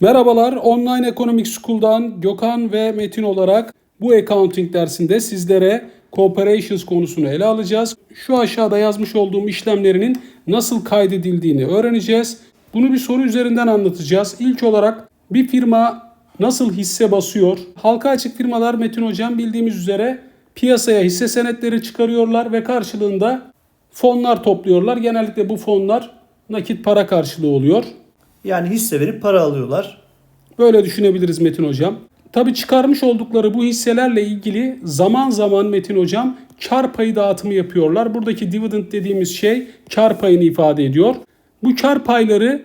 Merhabalar, Online Economic School'dan Gökhan ve Metin olarak bu accounting dersinde sizlere cooperations konusunu ele alacağız. Şu aşağıda yazmış olduğum işlemlerinin nasıl kaydedildiğini öğreneceğiz. Bunu bir soru üzerinden anlatacağız. İlk olarak bir firma nasıl hisse basıyor? Halka açık firmalar Metin Hocam bildiğimiz üzere piyasaya hisse senetleri çıkarıyorlar ve karşılığında fonlar topluyorlar. Genellikle bu fonlar nakit para karşılığı oluyor. Yani hisse verip para alıyorlar. Böyle düşünebiliriz Metin Hocam. Tabii çıkarmış oldukları bu hisselerle ilgili zaman zaman Metin Hocam kar payı dağıtımı yapıyorlar. Buradaki dividend dediğimiz şey kar payını ifade ediyor. Bu kar payları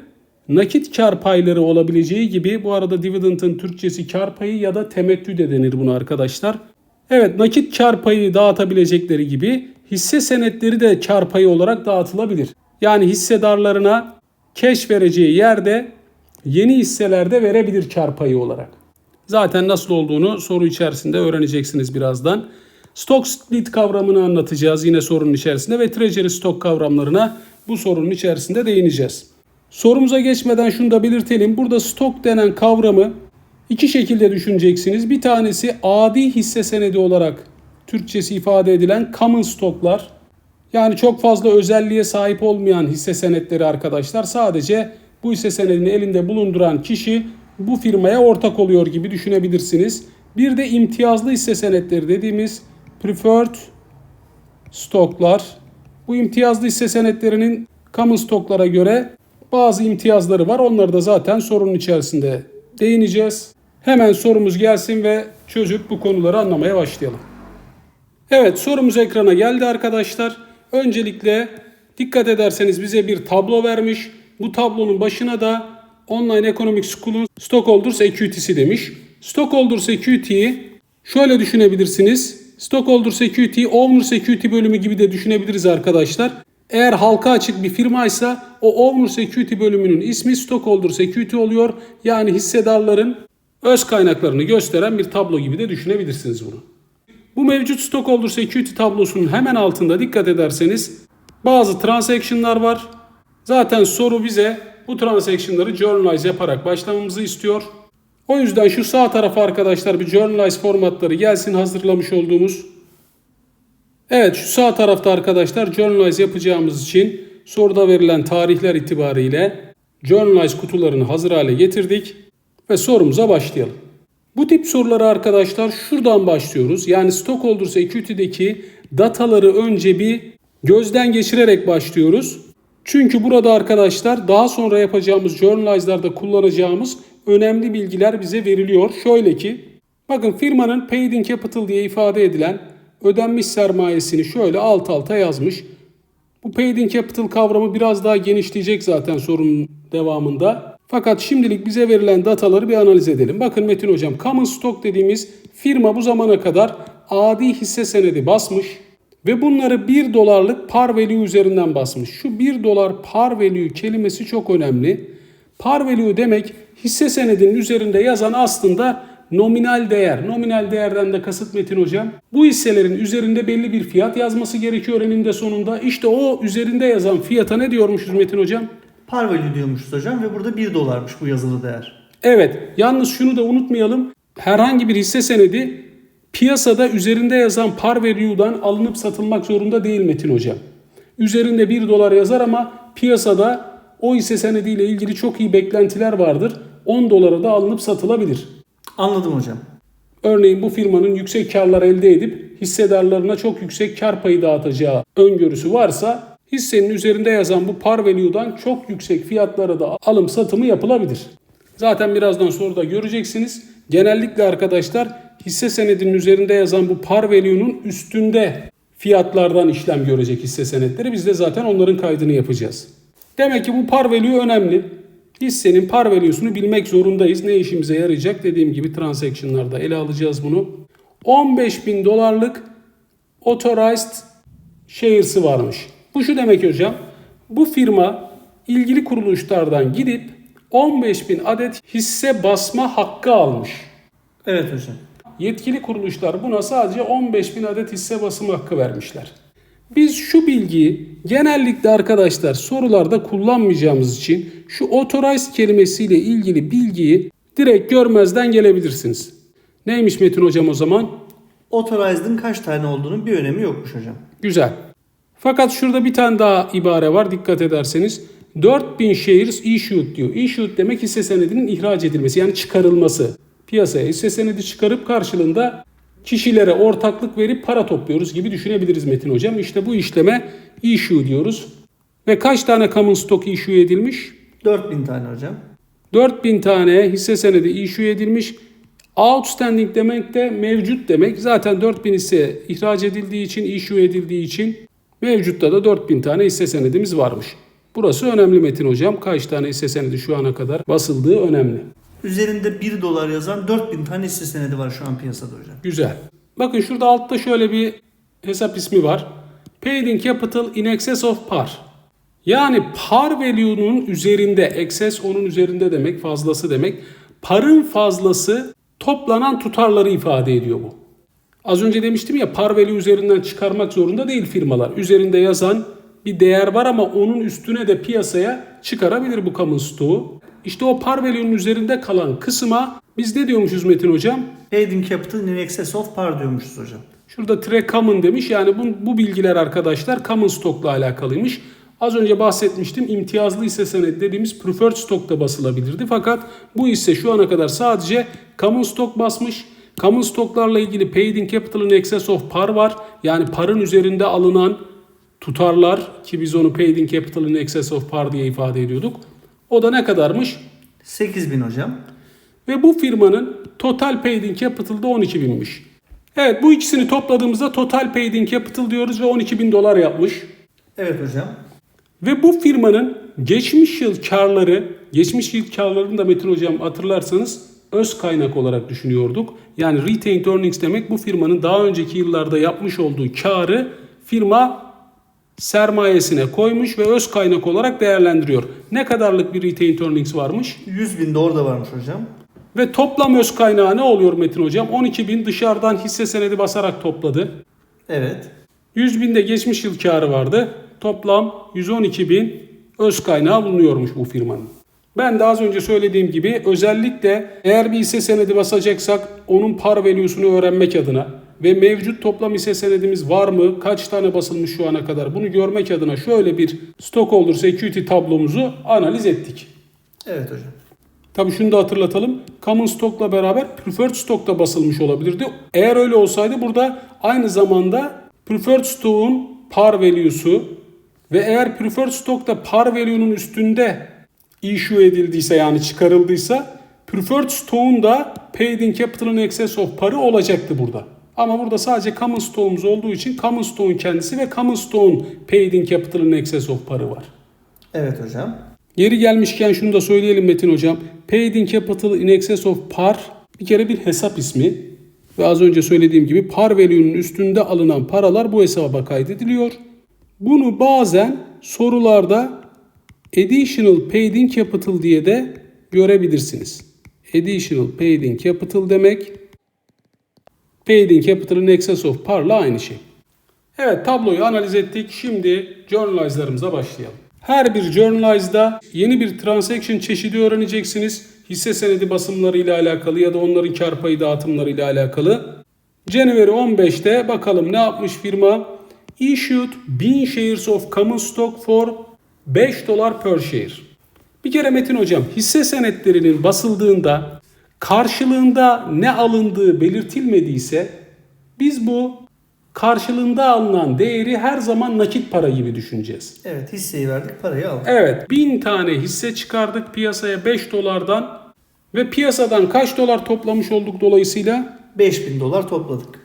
nakit kar payları olabileceği gibi bu arada dividend'ın Türkçesi kar payı ya da temettü de denir buna arkadaşlar. Evet nakit kar payı dağıtabilecekleri gibi hisse senetleri de kar payı olarak dağıtılabilir. Yani hissedarlarına cash vereceği yerde yeni hisselerde verebilir kar payı olarak. Zaten nasıl olduğunu soru içerisinde öğreneceksiniz birazdan. Stock split kavramını anlatacağız yine sorunun içerisinde ve treasury stock kavramlarına bu sorunun içerisinde değineceğiz. Sorumuza geçmeden şunu da belirtelim. Burada stok denen kavramı iki şekilde düşüneceksiniz. Bir tanesi adi hisse senedi olarak Türkçesi ifade edilen common stocklar. Yani çok fazla özelliğe sahip olmayan hisse senetleri arkadaşlar. Sadece bu hisse senedini elinde bulunduran kişi bu firmaya ortak oluyor gibi düşünebilirsiniz. Bir de imtiyazlı hisse senetleri dediğimiz preferred stoklar. Bu imtiyazlı hisse senetlerinin common stoklara göre bazı imtiyazları var. Onları da zaten sorunun içerisinde değineceğiz. Hemen sorumuz gelsin ve çözüp bu konuları anlamaya başlayalım. Evet sorumuz ekrana geldi arkadaşlar. Öncelikle dikkat ederseniz bize bir tablo vermiş. Bu tablonun başına da Online Economic School'un Stockholders Equity'si demiş. Stockholders Equity'yi şöyle düşünebilirsiniz. Stockholders Equity, Owners Equity bölümü gibi de düşünebiliriz arkadaşlar. Eğer halka açık bir firmaysa o Owners Equity bölümünün ismi Stockholders Equity oluyor. Yani hissedarların öz kaynaklarını gösteren bir tablo gibi de düşünebilirsiniz bunu. Bu mevcut Stockholders Equity tablosunun hemen altında dikkat ederseniz bazı transaction'lar var. Zaten soru bize bu transaction'ları journalize yaparak başlamamızı istiyor. O yüzden şu sağ tarafa arkadaşlar bir journalize formatları gelsin hazırlamış olduğumuz. Evet şu sağ tarafta arkadaşlar journalize yapacağımız için soruda verilen tarihler itibariyle journalize kutularını hazır hale getirdik ve sorumuza başlayalım. Bu tip soruları arkadaşlar şuradan başlıyoruz. Yani Stockholders Equity'deki dataları önce bir gözden geçirerek başlıyoruz. Çünkü burada arkadaşlar daha sonra yapacağımız journalize'larda kullanacağımız önemli bilgiler bize veriliyor. Şöyle ki bakın firmanın paid in capital diye ifade edilen ödenmiş sermayesini şöyle alt alta yazmış. Bu paid in capital kavramı biraz daha genişleyecek zaten sorunun devamında. Fakat şimdilik bize verilen dataları bir analiz edelim. Bakın Metin Hocam common stock dediğimiz firma bu zamana kadar adi hisse senedi basmış ve bunları 1 dolarlık par value üzerinden basmış. Şu 1 dolar par value kelimesi çok önemli. Par value demek hisse senedinin üzerinde yazan aslında nominal değer. Nominal değerden de kasıt Metin Hocam. Bu hisselerin üzerinde belli bir fiyat yazması gerekiyor eninde sonunda. İşte o üzerinde yazan fiyata ne diyormuşuz Metin Hocam? Par value diyormuşuz hocam ve burada 1 dolarmış bu yazılı değer. Evet, yalnız şunu da unutmayalım. Herhangi bir hisse senedi piyasada üzerinde yazan par value'dan alınıp satılmak zorunda değil Metin Hocam. Üzerinde 1 dolar yazar ama piyasada o hisse senediyle ilgili çok iyi beklentiler vardır. 10 dolara da alınıp satılabilir. Anladım hocam. Örneğin bu firmanın yüksek karlar elde edip hissedarlarına çok yüksek kar payı dağıtacağı öngörüsü varsa hissenin üzerinde yazan bu par value'dan çok yüksek fiyatlara da alım satımı yapılabilir. Zaten birazdan soruda göreceksiniz. Genellikle arkadaşlar hisse senedinin üzerinde yazan bu par value'nun üstünde fiyatlardan işlem görecek hisse senetleri. Biz de zaten onların kaydını yapacağız. Demek ki bu par value önemli. Hissenin par value'sunu bilmek zorundayız. Ne işimize yarayacak? Dediğim gibi transaction'larda ele alacağız bunu. 15 bin dolarlık authorized shares'ı varmış. Bu şu demek hocam. Bu firma ilgili kuruluşlardan gidip 15 bin adet hisse basma hakkı almış. Evet hocam. Yetkili kuruluşlar buna sadece 15 bin adet hisse basım hakkı vermişler. Biz şu bilgiyi genellikle arkadaşlar sorularda kullanmayacağımız için şu authorized kelimesiyle ilgili bilgiyi direkt görmezden gelebilirsiniz. Neymiş Metin hocam o zaman? Authorized'ın kaç tane olduğunun bir önemi yokmuş hocam. Güzel. Fakat şurada bir tane daha ibare var dikkat ederseniz. 4000 shares issued diyor. Issued demek hisse senedinin ihraç edilmesi yani çıkarılması. Piyasaya hisse senedi çıkarıp karşılığında kişilere ortaklık verip para topluyoruz gibi düşünebiliriz Metin Hocam. İşte bu işleme issue diyoruz. Ve kaç tane common stock issue edilmiş? 4000 tane hocam. 4000 tane hisse senedi issue edilmiş. Outstanding demek de mevcut demek. Zaten 4000 hisse ihraç edildiği için, issue edildiği için mevcutta da 4000 tane hisse senedimiz varmış. Burası önemli Metin Hocam. Kaç tane hisse senedi şu ana kadar basıldığı önemli. Üzerinde 1 dolar yazan 4000 tane hisse senedi var şu an piyasada hocam. Güzel. Bakın şurada altta şöyle bir hesap ismi var. Paid in capital in excess of par. Yani par value'nun üzerinde, excess onun üzerinde demek, fazlası demek. Parın fazlası toplanan tutarları ifade ediyor bu. Az önce demiştim ya par value üzerinden çıkarmak zorunda değil firmalar. Üzerinde yazan bir değer var ama onun üstüne de piyasaya çıkarabilir bu common stock'u. İşte o par value'nun üzerinde kalan kısma biz ne diyormuşuz Metin Hocam? İn capital in excess of par diyormuşuz hocam. Şurada tre common demiş. Yani bu, bu bilgiler arkadaşlar common stock'la alakalıymış. Az önce bahsetmiştim. imtiyazlı hisse senedi dediğimiz preferred stock'ta basılabilirdi. Fakat bu hisse şu ana kadar sadece common stock basmış. Common stock'larla ilgili paid in capital in excess of par var. Yani parın üzerinde alınan tutarlar ki biz onu paid in capital in excess of par diye ifade ediyorduk. O da ne kadarmış? 8000 hocam. Ve bu firmanın total paid in capital'da 12 binmiş. Evet bu ikisini topladığımızda total paid in capital diyoruz ve 12 bin dolar yapmış. Evet hocam. Ve bu firmanın geçmiş yıl karları, geçmiş yıl karlarını da Metin Hocam hatırlarsanız öz kaynak olarak düşünüyorduk. Yani retained earnings demek bu firmanın daha önceki yıllarda yapmış olduğu karı firma sermayesine koymuş ve öz kaynak olarak değerlendiriyor. Ne kadarlık bir retained earnings varmış? 100 bin de orada varmış hocam. Ve toplam öz kaynağı ne oluyor Metin Hocam? 12 bin dışarıdan hisse senedi basarak topladı. Evet. 100 binde geçmiş yıl karı vardı. Toplam 112 bin öz kaynağı bulunuyormuş bu firmanın. Ben de az önce söylediğim gibi özellikle eğer bir hisse senedi basacaksak onun par value'sunu öğrenmek adına ve mevcut toplam hisse senedimiz var mı, kaç tane basılmış şu ana kadar bunu görmek adına şöyle bir stockholder security tablomuzu analiz ettik. Evet hocam. Tabii şunu da hatırlatalım. Common stock'la beraber preferred stock da basılmış olabilirdi. Eğer öyle olsaydı burada aynı zamanda preferred stock'un par value'su ve eğer preferred stock'ta par value'nun üstünde issue edildiyse yani çıkarıldıysa preferred stock'un da paid in capital in excess of parı olacaktı burada. Ama burada sadece common stock'umuz olduğu için common stock'un kendisi ve common stock'un paid in capital in excess of parı var. Evet hocam. Yeri gelmişken şunu da söyleyelim Metin Hocam. Paid in capital in excess of par bir kere bir hesap ismi. Ve az önce söylediğim gibi par value'nun üstünde alınan paralar bu hesaba kaydediliyor. Bunu bazen sorularda additional paid in capital diye de görebilirsiniz. Additional paid in capital demek paid in capital in excess of par'la aynı şey. Evet tabloyu analiz ettik. Şimdi journalize'larımıza başlayalım. Her bir journalize'da yeni bir transaction çeşidi öğreneceksiniz. Hisse senedi basımları ile alakalı ya da onların kar payı dağıtımları ile alakalı. January 15'te bakalım ne yapmış firma? Issued 1000 shares of common stock for 5 dolar per share. Bir kere Metin hocam hisse senetlerinin basıldığında karşılığında ne alındığı belirtilmediyse biz bu karşılığında alınan değeri her zaman nakit para gibi düşüneceğiz. Evet hisseyi verdik parayı aldık. Evet 1000 tane hisse çıkardık piyasaya 5 dolardan ve piyasadan kaç dolar toplamış olduk dolayısıyla? 5000 dolar topladık.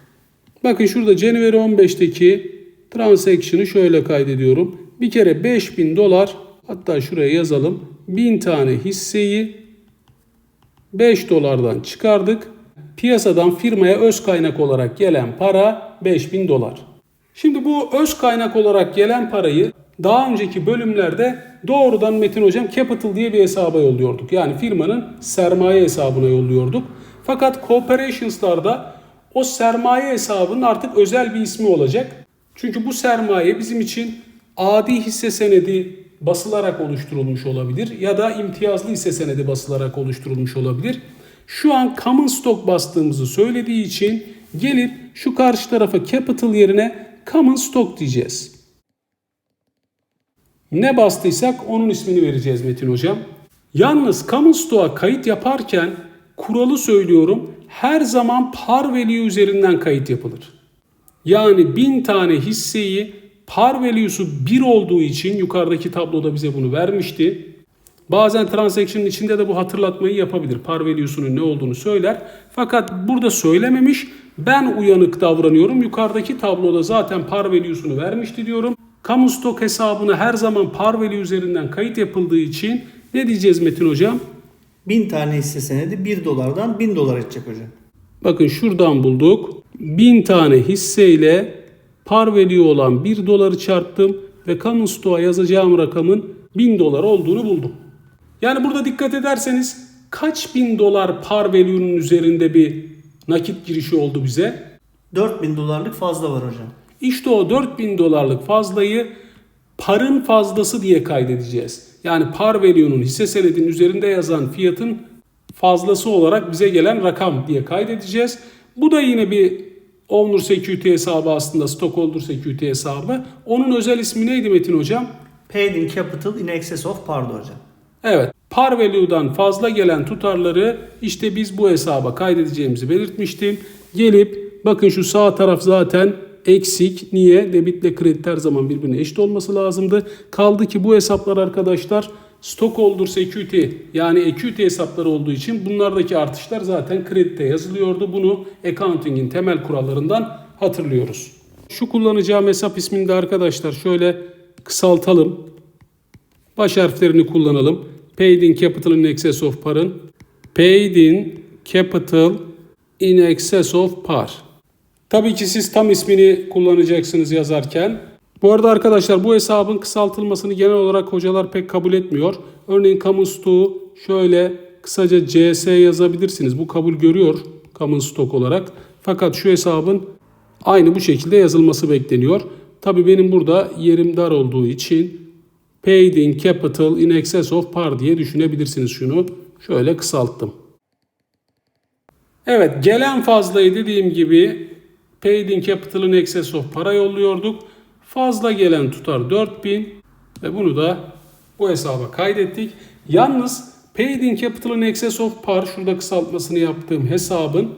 Bakın şurada January 15'teki transaction'ı şöyle kaydediyorum. Bir kere 5000 dolar hatta şuraya yazalım. 1000 tane hisseyi 5 dolardan çıkardık. Piyasadan firmaya öz kaynak olarak gelen para 5000 dolar. Şimdi bu öz kaynak olarak gelen parayı daha önceki bölümlerde doğrudan Metin Hocam Capital diye bir hesaba yolluyorduk. Yani firmanın sermaye hesabına yolluyorduk. Fakat Cooperations'larda o sermaye hesabının artık özel bir ismi olacak. Çünkü bu sermaye bizim için adi hisse senedi basılarak oluşturulmuş olabilir ya da imtiyazlı hisse senedi basılarak oluşturulmuş olabilir. Şu an common stock bastığımızı söylediği için gelip şu karşı tarafa capital yerine common stock diyeceğiz. Ne bastıysak onun ismini vereceğiz Metin Hocam. Yalnız common stock'a kayıt yaparken kuralı söylüyorum her zaman par value üzerinden kayıt yapılır. Yani 1000 tane hisseyi par value'su 1 olduğu için yukarıdaki tabloda bize bunu vermişti. Bazen transaction'ın içinde de bu hatırlatmayı yapabilir. Par value'sunun ne olduğunu söyler. Fakat burada söylememiş. Ben uyanık davranıyorum. Yukarıdaki tabloda zaten par value'sunu vermişti diyorum. Common stock hesabına her zaman par value üzerinden kayıt yapıldığı için ne diyeceğiz Metin Hocam? 1000 tane hisse senedi 1 dolardan 1000 dolar edecek hocam. Bakın şuradan bulduk. 1000 tane hisseyle par value olan 1 doları çarptım ve common stock'a yazacağım rakamın 1000 dolar olduğunu buldum. Yani burada dikkat ederseniz kaç bin dolar par value'nun üzerinde bir nakit girişi oldu bize? 4000 dolarlık fazla var hocam. İşte o 4000 dolarlık fazlayı parın fazlası diye kaydedeceğiz. Yani par value'nun hisse senedinin üzerinde yazan fiyatın fazlası olarak bize gelen rakam diye kaydedeceğiz. Bu da yine bir owner security hesabı aslında stockholder security hesabı. Onun özel ismi neydi Metin hocam? Paid in capital in excess of par'dı hocam. Evet. Par value'dan fazla gelen tutarları işte biz bu hesaba kaydedeceğimizi belirtmiştim. Gelip bakın şu sağ taraf zaten eksik. Niye? Debitle kredi her zaman birbirine eşit olması lazımdı. Kaldı ki bu hesaplar arkadaşlar stockholder security yani equity hesapları olduğu için bunlardaki artışlar zaten kredite yazılıyordu. Bunu accounting'in temel kurallarından hatırlıyoruz. Şu kullanacağım hesap ismini de arkadaşlar şöyle kısaltalım. Baş harflerini kullanalım. Paid in capital in excess of par'ın. Paid in capital in excess of par. Tabii ki siz tam ismini kullanacaksınız yazarken. Bu arada arkadaşlar bu hesabın kısaltılmasını genel olarak hocalar pek kabul etmiyor. Örneğin common stock'u şöyle kısaca CS yazabilirsiniz. Bu kabul görüyor common stock olarak. Fakat şu hesabın aynı bu şekilde yazılması bekleniyor. Tabii benim burada yerim dar olduğu için paid in capital in excess of par diye düşünebilirsiniz şunu. Şöyle kısalttım. Evet gelen fazlayı dediğim gibi paid in capital in excess of para yolluyorduk. Fazla gelen tutar 4000 ve bunu da bu hesaba kaydettik. Yalnız paid in capital in excess of par şurada kısaltmasını yaptığım hesabın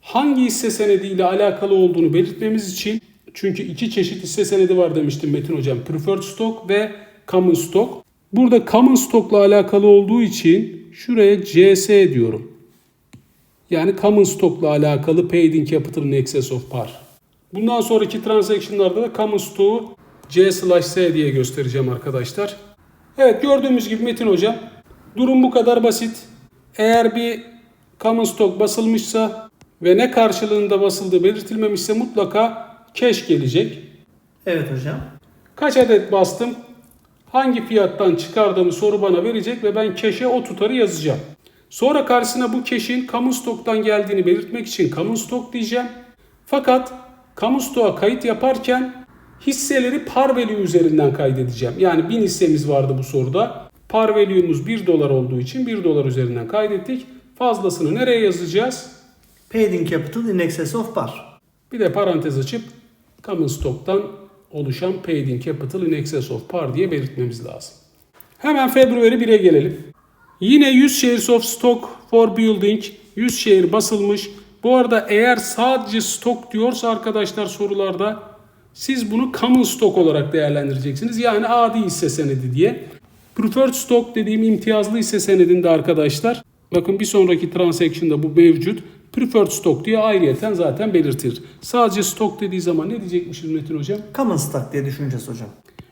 hangi hisse senediyle alakalı olduğunu belirtmemiz için çünkü iki çeşit hisse senedi var demiştim Metin Hocam. Preferred stock ve common stock. Burada common stock'la alakalı olduğu için şuraya CS diyorum. Yani common stock'la alakalı paid in capital in excess of par. Bundan sonraki transaction'larda da common stock'u C slash S diye göstereceğim arkadaşlar. Evet gördüğümüz gibi Metin Hocam durum bu kadar basit. Eğer bir common stock basılmışsa ve ne karşılığında basıldığı belirtilmemişse mutlaka cash gelecek. Evet hocam. Kaç adet bastım? Hangi fiyattan çıkardığımı soru bana verecek ve ben cash'e o tutarı yazacağım. Sonra karşısına bu cash'in common stock'tan geldiğini belirtmek için common stock diyeceğim. Fakat common stock'a kayıt yaparken hisseleri par value üzerinden kaydedeceğim. Yani 1000 hissemiz vardı bu soruda. Par value'muz 1 dolar olduğu için 1 dolar üzerinden kaydettik. Fazlasını nereye yazacağız? Paid in capital in excess of par. Bir de parantez açıp common stock'tan oluşan paid in capital in excess of par diye belirtmemiz lazım. Hemen February 1'e gelelim. Yine 100 shares of stock for building 100 share basılmış. Bu arada eğer sadece stock diyorsa arkadaşlar sorularda siz bunu common stock olarak değerlendireceksiniz. Yani adi hisse senedi diye. Preferred stock dediğim imtiyazlı hisse senedinde arkadaşlar bakın bir sonraki transaction'da bu mevcut. Preferred stock diye ayrıyeten zaten belirtir. Sadece stock dediği zaman ne diyecekmişiz Metin Hocam? Common stock diye düşüneceğiz hocam.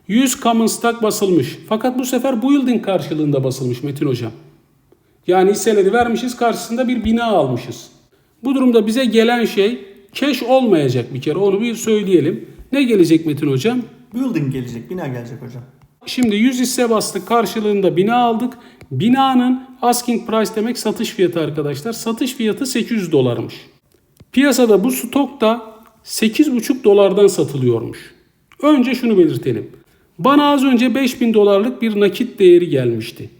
100 common stock basılmış. Fakat bu sefer building karşılığında basılmış Metin Hocam. Yani hisseleri vermişiz karşısında bir bina almışız. Bu durumda bize gelen şey cash olmayacak bir kere onu bir söyleyelim. Ne gelecek Metin Hocam? Building gelecek, bina gelecek hocam. Şimdi 100 hisse bastık karşılığında bina aldık. Binanın asking price demek satış fiyatı arkadaşlar. Satış fiyatı 800 dolarmış. Piyasada bu stok da 8,5 dolardan satılıyormuş. Önce şunu belirtelim. Bana az önce 5000 dolarlık bir nakit değeri gelmişti.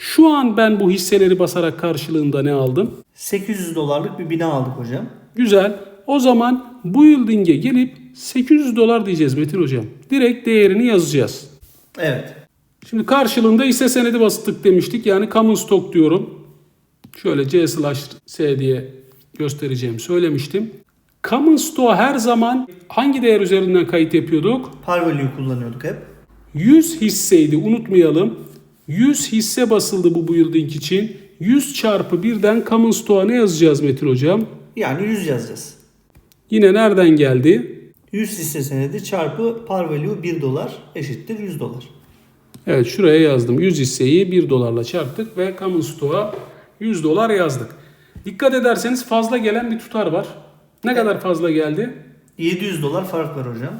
Şu an ben bu hisseleri basarak karşılığında ne aldım? 800 dolarlık bir bina aldık hocam. Güzel. O zaman bu yıldinge gelip 800 dolar diyeceğiz Metin Hocam. Direkt değerini yazacağız. Evet. Şimdi karşılığında hisse senedi bastık demiştik. Yani common stock diyorum. Şöyle C slash S diye göstereceğimi söylemiştim. Common stock her zaman hangi değer üzerinden kayıt yapıyorduk? Par value kullanıyorduk hep. 100 hisseydi unutmayalım. 100 hisse basıldı bu building için. 100 çarpı birden common stock'a ne yazacağız Metin Hocam? Yani 100 yazacağız. Yine nereden geldi? 100 hisse senedi çarpı par value 1 dolar eşittir 100 dolar. Evet şuraya yazdım. 100 hisseyi 1 dolarla çarptık ve common stock'a 100 dolar yazdık. Dikkat ederseniz fazla gelen bir tutar var. Ne kadar fazla geldi? 700 dolar fark var hocam.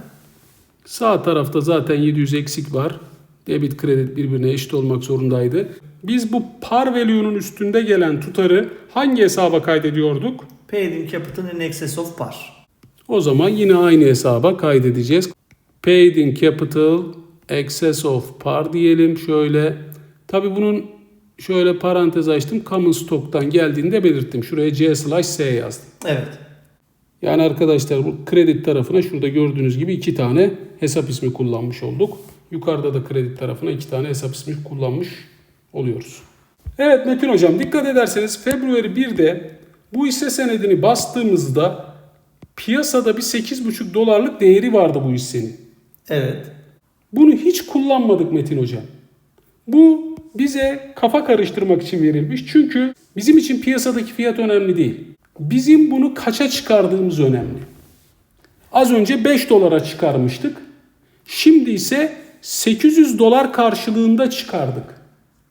Sağ tarafta zaten 700 eksik var. Debit kredi birbirine eşit olmak zorundaydı. Biz bu par value'nun üstünde gelen tutarı hangi hesaba kaydediyorduk? Paid in capital in excess of par. O zaman yine aynı hesaba kaydedeceğiz. Paid in capital excess of par diyelim şöyle. Tabi bunun şöyle parantez açtım. Common stock'tan geldiğini de belirttim. Şuraya C slash S yazdım. Evet. Yani arkadaşlar bu kredi tarafına şurada gördüğünüz gibi iki tane hesap ismi kullanmış olduk. Yukarıda da kredi tarafına iki tane hesap ismi kullanmış oluyoruz. Evet Metin Hocam dikkat ederseniz February 1'de bu hisse senedini bastığımızda piyasada bir 8,5 dolarlık değeri vardı bu hissenin. Evet. Bunu hiç kullanmadık Metin Hocam. Bu bize kafa karıştırmak için verilmiş. Çünkü bizim için piyasadaki fiyat önemli değil. Bizim bunu kaça çıkardığımız önemli. Az önce 5 dolara çıkarmıştık. Şimdi ise 800 dolar karşılığında çıkardık.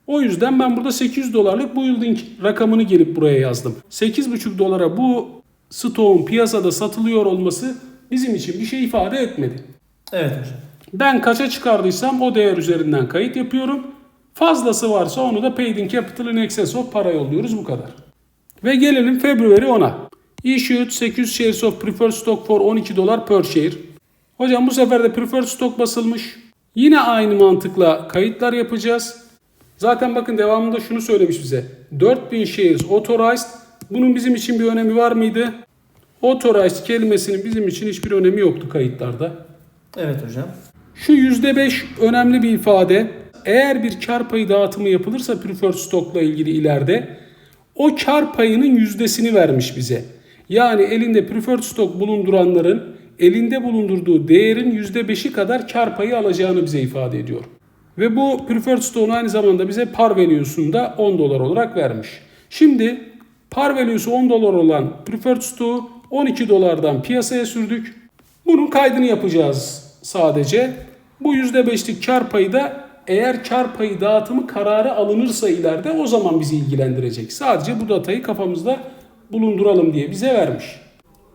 O yüzden ben burada 800 dolarlık bu yıldın rakamını gelip buraya yazdım. 8,5 dolara bu stoğun piyasada satılıyor olması bizim için bir şey ifade etmedi. Evet hocam. Ben kaça çıkardıysam o değer üzerinden kayıt yapıyorum. Fazlası varsa onu da paid in capital in excess of para yolluyoruz bu kadar. Ve gelelim February 10'a. Issued 800 shares of preferred stock for 12 dolar per share. Hocam bu sefer de preferred stock basılmış. Yine aynı mantıkla kayıtlar yapacağız. Zaten bakın devamında şunu söylemiş bize. 4000 shares authorized. Bunun bizim için bir önemi var mıydı? Authorized kelimesinin bizim için hiçbir önemi yoktu kayıtlarda. Evet hocam. Şu %5 önemli bir ifade. Eğer bir kar payı dağıtımı yapılırsa preferred stock'la ilgili ileride o kar payının yüzdesini vermiş bize. Yani elinde preferred stock bulunduranların elinde bulundurduğu değerin %5'i kadar kar payı alacağını bize ifade ediyor. Ve bu preferred stock'un aynı zamanda bize par value'sunu da 10 dolar olarak vermiş. Şimdi par value'su 10 dolar olan preferred stock'u 12 dolardan piyasaya sürdük. Bunun kaydını yapacağız sadece. Bu %5'lik kar payı da eğer kar payı dağıtımı kararı alınırsa ileride o zaman bizi ilgilendirecek. Sadece bu datayı kafamızda bulunduralım diye bize vermiş.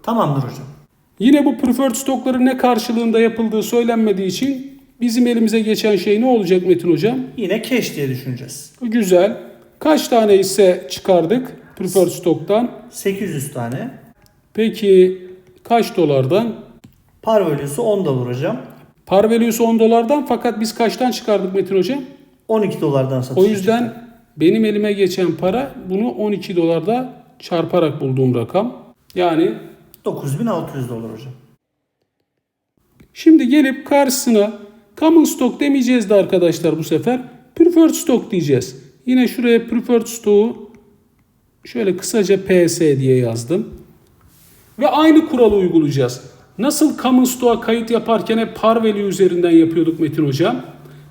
Tamamdır hocam. Yine bu preferred stockların ne karşılığında yapıldığı söylenmediği için bizim elimize geçen şey ne olacak Metin Hocam? Yine cash diye düşüneceğiz. Güzel. Kaç tane hisse çıkardık preferred stock'tan? 800 tane. Peki kaç dolardan? Par value'su 10 dolar hocam. Par value'su 10 dolardan fakat biz kaçtan çıkardık Metin Hocam? 12 dolardan O satışa yüzden çıktı. benim elime geçen para bunu 12 dolarda çarparak bulduğum rakam. Yani 9600 dolar hocam. şimdi gelip karşısına common stock demeyeceğiz de arkadaşlar bu sefer preferred stock diyeceğiz. Yine şuraya preferred stock'u şöyle kısaca PS diye yazdım. Ve aynı kuralı uygulayacağız. Nasıl common stock'a kayıt yaparken hep par value üzerinden yapıyorduk Metin Hocam?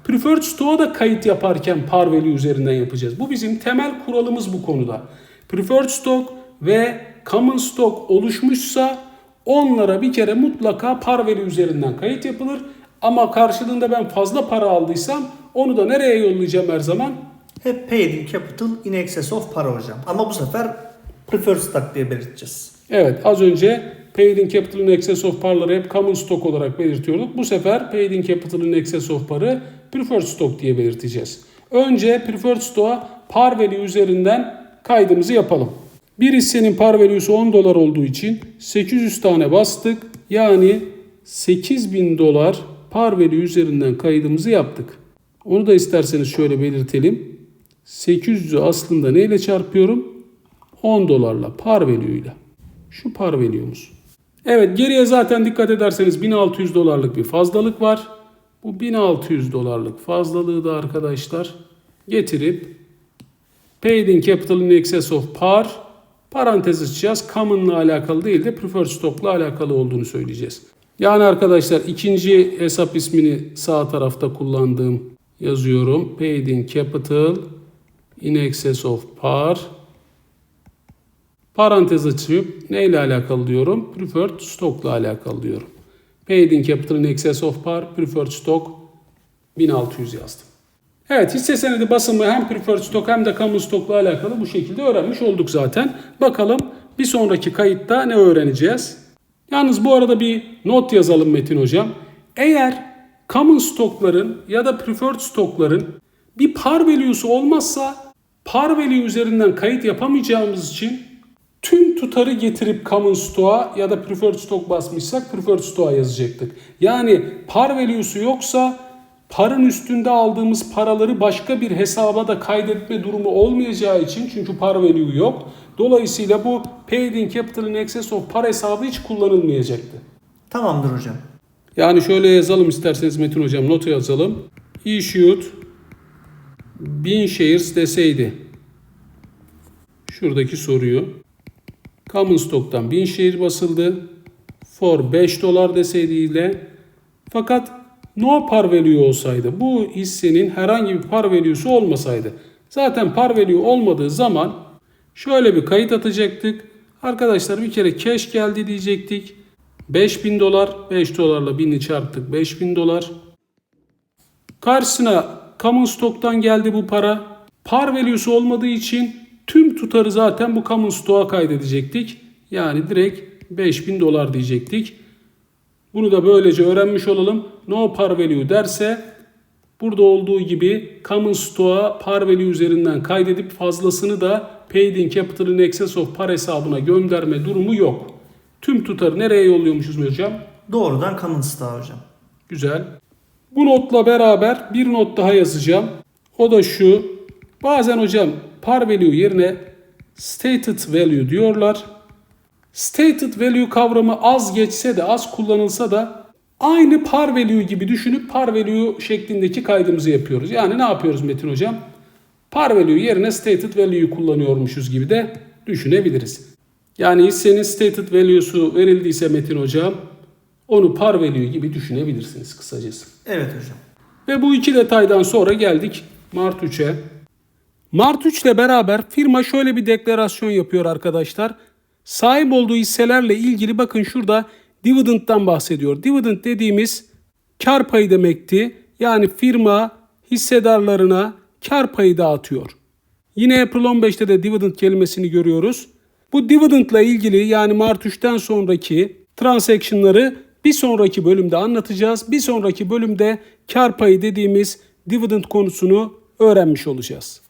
Preferred stock'a da kayıt yaparken par value üzerinden yapacağız. Bu bizim temel kuralımız bu konuda. Preferred stock ve common stock oluşmuşsa onlara bir kere mutlaka par value üzerinden kayıt yapılır. Ama karşılığında ben fazla para aldıysam onu da nereye yollayacağım her zaman? Hep paid in capital in excess of para hocam. Ama bu sefer preferred stock diye belirteceğiz. Evet az önce paid in capital in excess of parları hep common stock olarak belirtiyorduk. Bu sefer paid in capital in excess of parı preferred stock diye belirteceğiz. Önce preferred stock'a par value üzerinden kaydımızı yapalım. Bir hissenin par value'su 10 dolar olduğu için 800 tane bastık. Yani 8000 dolar par value üzerinden kaydımızı yaptık. Onu da isterseniz şöyle belirtelim. 800'ü aslında neyle çarpıyorum? 10 dolarla par value. Şu par value'muz. Evet geriye zaten dikkat ederseniz 1600 dolarlık bir fazlalık var. Bu 1600 dolarlık fazlalığı da arkadaşlar getirip paid in capital in excess of par parantez açacağız. Common'la alakalı değil de preferred stock'la alakalı olduğunu söyleyeceğiz. Yani arkadaşlar ikinci hesap ismini sağ tarafta kullandığım yazıyorum. Paid in capital in excess of par Parantez açıp neyle alakalı diyorum? Preferred stock'la alakalı diyorum. Paid in capital in excess of par, preferred stock 1600 yazdım. Evet hisse senedi basımı hem preferred stock hem de common stock'la alakalı bu şekilde öğrenmiş olduk zaten. Bakalım bir sonraki kayıtta ne öğreneceğiz? Yalnız bu arada bir not yazalım Metin hocam. Eğer common stock'ların ya da preferred stock'ların bir par value'su olmazsa par value üzerinden kayıt yapamayacağımız için tüm tutarı getirip common stock'a ya da preferred stock basmışsak preferred stock'a yazacaktık. Yani par value'su yoksa parın üstünde aldığımız paraları başka bir hesaba da kaydetme durumu olmayacağı için çünkü par value yok. Dolayısıyla bu paid in capital in excess of par hesabı hiç kullanılmayacaktı. Tamamdır hocam. Yani şöyle yazalım isterseniz Metin hocam notu yazalım. Issued 1000 shares deseydi. Şuradaki soruyu. Common Stock'tan 1000 share basıldı. For 5 dolar deseydiyle. Fakat no par value olsaydı bu hissenin herhangi bir par value'su olmasaydı. Zaten par value olmadığı zaman şöyle bir kayıt atacaktık. Arkadaşlar bir kere cash geldi diyecektik. 5000 dolar 5 dolarla 1000'i çarptık 5000 dolar. Karşısına common stock'tan geldi bu para. Par value'su olmadığı için tüm tutarı zaten bu common stock'a kaydedecektik. Yani direkt 5000 dolar diyecektik. Bunu da böylece öğrenmiş olalım. No par value derse burada olduğu gibi common stock'a par value üzerinden kaydedip fazlasını da paid in capital in excess of par hesabına gönderme durumu yok. Tüm tutarı nereye yolluyormuşuz hocam? Doğrudan common stock hocam. Güzel. Bu notla beraber bir not daha yazacağım. O da şu. Bazen hocam par value yerine stated value diyorlar. Stated value kavramı az geçse de az kullanılsa da aynı par value gibi düşünüp par value şeklindeki kaydımızı yapıyoruz. Yani ne yapıyoruz Metin hocam? Par value yerine stated value'yu kullanıyormuşuz gibi de düşünebiliriz. Yani hissenin stated value'su verildiyse Metin hocam onu par value gibi düşünebilirsiniz kısacası. Evet hocam. Ve bu iki detaydan sonra geldik Mart 3'e. Mart 3 ile beraber firma şöyle bir deklarasyon yapıyor arkadaşlar. Sahip olduğu hisselerle ilgili bakın şurada dividend'dan bahsediyor. Dividend dediğimiz kar payı demekti. Yani firma hissedarlarına kar payı dağıtıyor. Yine April 15'te de dividend kelimesini görüyoruz. Bu dividend ilgili yani Mart 3'ten sonraki transaction'ları bir sonraki bölümde anlatacağız. Bir sonraki bölümde kar payı dediğimiz dividend konusunu öğrenmiş olacağız.